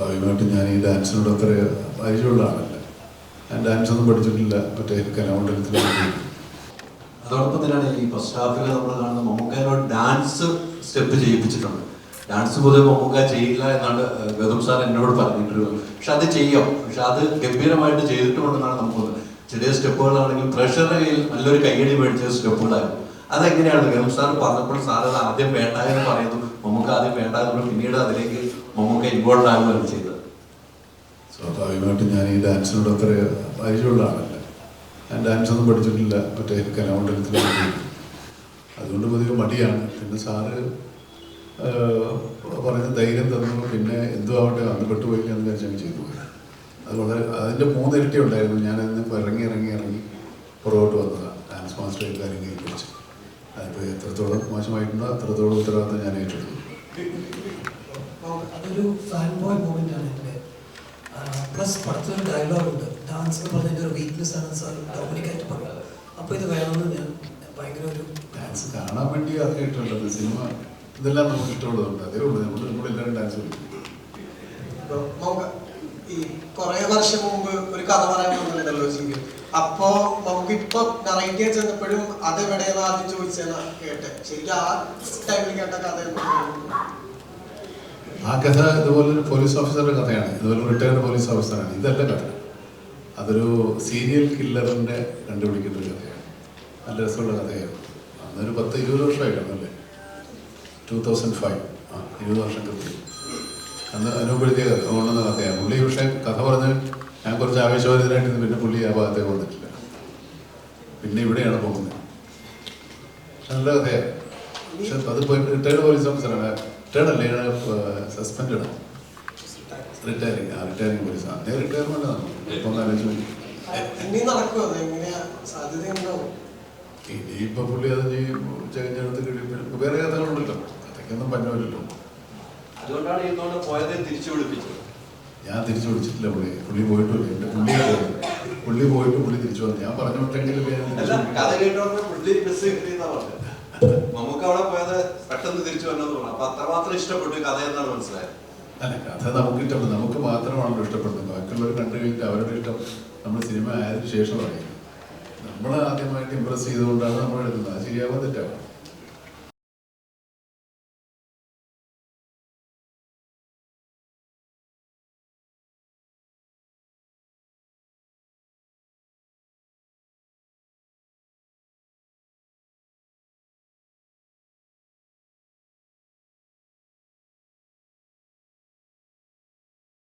സ്വാഭാവികമായിട്ടും ഞാൻ ഈ ഡാൻസിനോട് അത്ര പരിചയമുള്ള ആളല്ല. ഞാൻ ഡാൻസ് ഒന്നും പഠിച്ചിട്ടില്ല. മറ്റേ. കലാമണ്ഡലത്തിൽ അതോടൊപ്പം തന്നെയാണ് ഈ ഫസ്റ്റ് ഹാഫിൽ നമ്മൾ കാണുന്ന മമ്മൂക്കാനോട് ഡാൻസ് സ്റ്റെപ്പ് ചെയ്യിപ്പിച്ചിട്ടുണ്ട്. ഡാൻസ് പൊതുവെ മമ്മൂക്ക ചെയ്യില്ല എന്നാണ് ഗതം സാർ എന്നോട് പറഞ്ഞിട്ടുള്ളത്. പക്ഷെ അത് ചെയ്യാം. പക്ഷെ അത് ഗംഭീരമായിട്ട് ചെയ്തിട്ടുണ്ടെന്നാണ് നമുക്ക് ചെറിയ സ്റ്റെപ്പുകളാണെങ്കിൽ പ്രഷറിൽ നല്ലൊരു കൈയടി മേടിച്ച സ്റ്റെപ്പുകളായിരുന്നു അതെങ്ങനെയാണ്? ഗൗതം സാർ പറഞ്ഞപ്പോൾ സാർ അത് ആദ്യം വേണ്ട എന്ന് പറയുന്നു. മമ്മൂക്ക ആദ്യം വേണ്ട എന്ന്. പിന്നീട് അതിലേക്ക് മമ്മൂക്ക ഇൻവോൾവ് ആകുകയാണ് ചെയ്തത്. സ്വാഭാവികമായിട്ട് ഞാൻ ഈ ഡാൻസിനോട് അത്ര പരിചയമുള്ള ആളല്ല. ഞാൻ ഡാൻസ് ഒന്നും പഠിച്ചിട്ടില്ല. മറ്റേ കലാമണ്ഡലത്തിൽ അതുകൊണ്ട് പതിവ് മടിയാണ്. പിന്നെ സാറ് പറയുന്ന ധൈര്യം തന്നു. പിന്നെ എന്തോ ആവട്ടെ അന്ന് പെട്ടുപോയില്ല എന്ന് വിചാരിച്ചാൽ ചെയ്തു പോയി. അത് വളരെ അതിന്റെ മൂന്നിരട്ടി ഉണ്ടായിരുന്നു. ഞാനതിന് ഇറങ്ങി ഇറങ്ങി ഇറങ്ങി പുറകോട്ട് വന്നതാണ്. ഡാൻസ് മാസ്റ്റർ കാര്യം കൈപ്പിടിച്ച് അതിപ്പോൾ എത്രത്തോളം മോശമായിട്ടുണ്ടോ അത്രത്തോളം ഉത്തരവാദിത്തം ഞാൻ ഏറ്റെടുത്തു. അതൊരു ഫാൻ ബോയ് മൂമെന്റ് ആണ് എന്റെ പ്ലസ് പടത്തിലൊരു ഡയലോഗ് ഉണ്ട്. ഡാൻസ് എന്ന് പറഞ്ഞ എന്റെ ഒരു വീക്ക്നെസ് ആണ് സാർ ഡൊമിനിക്കായിട്ട് പറഞ്ഞത് അപ്പോൾ ഇത് വേണമെന്ന് ഞാൻ ഭയങ്കര ഒരു ഡാൻസ് കാണാൻ വേണ്ടി ആദ്യമായിട്ടുള്ളത് സിനിമ ഇതെല്ലാം നമുക്ക് ഇഷ്ടമുള്ളതുണ്ട് അതേ ഉള്ളൂ. നമ്മൾ നമ്മളെല്ലാവരും ഡാൻസ് കളിക്കും. ഈ കുറേ വർഷം മുമ്പ് ഒരു കഥ പറയാൻ വന്നിട്ടുണ്ടല്ലോ ശരിക്കും അപ്പോ നമുക്ക് ഇപ്പൊ നറേറ്റ് ചെന്നപ്പോഴും എവിടെയെന്ന് ആദ്യം ചോദിച്ചതെന്ന് കേട്ടെ. ശരിക്കും ആ ടൈമിൽ കേട്ട കഥ ആ കഥ ഇതുപോലെ ഒരു പോലീസ് ഓഫീസറുടെ കഥയാണ്. ഇതുപോലെ റിട്ടയർഡ് പോലീസ് ഓഫീസറാണ് ഇതല്ല കഥ. അതൊരു സീരിയൽ കില്ലറിന്റെ കണ്ടുപിടിക്കുന്ന ഒരു കഥയാണ്. നല്ല രസമുള്ള കഥയാണ്. അന്നൊരു പത്ത് ഇരുപത് വർഷമായി കാണുമല്ലേ ടൂ തൗസൻഡ് ഫൈവ് ആ ഇരുപത് വർഷം കൃത്യം. അന്ന് അനുഭവപ്പെടുത്തിയ കൊണ്ടുവന്ന കഥയാണ്. പുള്ളി പക്ഷേ കഥ പറഞ്ഞ് ഞാൻ കുറച്ച് ആവേശവാദിതരായിട്ട് പിന്നെ പുള്ളി ആ ഭാഗത്തേക്ക് വന്നിട്ടില്ല. പിന്നെ ഇവിടെയാണ് പോകുന്നത്. നല്ല കഥയാണ് പക്ഷെ അത് റിട്ടയർഡ് പോലീസ് ഓഫീസറാണ് റിട്ടയർഡ് അല്ലേ? സസ്പെൻഡ് റിട്ടയറിങ് ആ റിട്ടയറിങ് പോലീസ് അദ്ദേഹം റിട്ടയർമെന്റ് ആണ് ഇപ്പം ആലോചിച്ച് ഇനിയിപ്പോ പുള്ളി അത് ചെകഞ്ഞെടുത്ത് കഴിയുമ്പോഴും വേറെ കഥകളുണ്ടല്ലോ. അതൊക്കെ ഒന്നും പഞ്ഞമില്ലല്ലോ അതുകൊണ്ടാണ് ഇന്നോട് പോയതേ തിരിച്ചു വിളിപ്പിച്ചത്. ഞാൻ തിരിച്ചു വിളിച്ചിട്ടില്ല പുള്ളി. പുള്ളി പോയിട്ടില്ല എന്റെ പുള്ളി പുള്ളി പോയിട്ട് പുള്ളി തിരിച്ചു വന്നു. ഞാൻ പറഞ്ഞത്. നമുക്ക് അവിടെ പോയത് പെട്ടെന്ന് തിരിച്ചു വരണമെന്ന് പറഞ്ഞു അപ്പൊ അത്രമാത്രം ഇഷ്ടപ്പെട്ടു കഥ എന്നാണ് മനസ്സിലായത്. അല്ല കഥ നമുക്ക് ഇഷ്ടപ്പെട്ടു നമുക്ക് മാത്രമാണല്ലോ ഇഷ്ടപ്പെടുന്നത് ബാക്കിയുള്ളവർ കണ്ടു കഴിഞ്ഞിട്ട് അവരുടെ ഇഷ്ടം നമ്മൾ സിനിമ ആയതിനു ശേഷമാണ്. നമ്മൾ ആദ്യമായിട്ട് ഇമ്പ്രസ് ചെയ്തുകൊണ്ടാണ് നമ്മൾ എടുക്കുന്നത് അത് ശരിയാവാൻ തെറ്റാവും